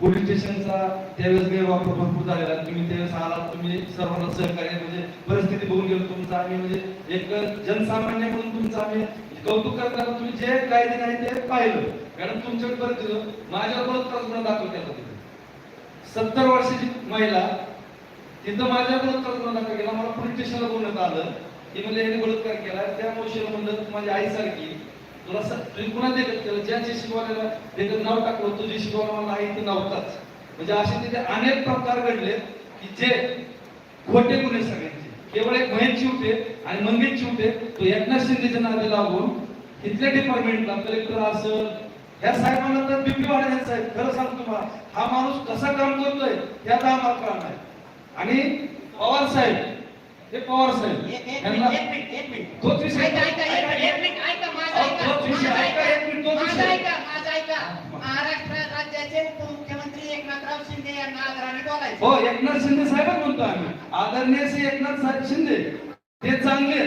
Police स्टेशनचा त्यावेळेस गैरवापर भरपूर झालेला तुम्ही त्यावेळेस आलात तुम्ही सर्वांना सहकार्य म्हणजे परिस्थिती बघून गेलो. तुमचं आम्ही म्हणजे एक जनसामान्य म्हणून तुमचं आम्ही कौतुक करताना तुम्ही जे कायदे नाही ते पाहिलं. कारण तुमच्याकडे परत दिलं माझ्यावर बलात्कार गुन्हा दाखल केला तिथे. सत्तर वर्षाची महिला तिथं माझ्या बलात्कार गुन्हा दाखल केला मला पोलीस स्टेशनला बोलण्यात आलं. की म्हणजे याने बलात्कार केला. त्या मोशीला म्हणलं माझी आईसारखी तुला कुणा देखत केलं ज्याचे शिकवायला देखत नाव टाकलं तुझी शिकवायला मला आई ते नव्हताच. म्हणजे असे तिथे अनेक प्रकार घडले की जे खोटे गुन्हे सगळ्यांचे. केवळ एक महेश चिवटे आणि मंगेश चिवटे तो एकनाथ शिंदेच्या नादी लागून इथल्या डिपार्टमेंटला कलेक्टर असेल. ह्या साहेबांना तर बीपी वाढायचं साहेब. खरं सांगतो तुम्हाला हा माणूस कसा काम करतोय याचा आम्हाला कळणार नाही. आणि पवार साहेब हे पवार साहेब महाराष्ट्र राज्याचे उपमुख्यमंत्री एकनाथराव शिंदे यांना आदराने बोलायचं. हो एकनाथ शिंदे साहेबच म्हणतो आम्ही. आदरणीय श्री एकनाथ साहेब शिंदे ते चांगले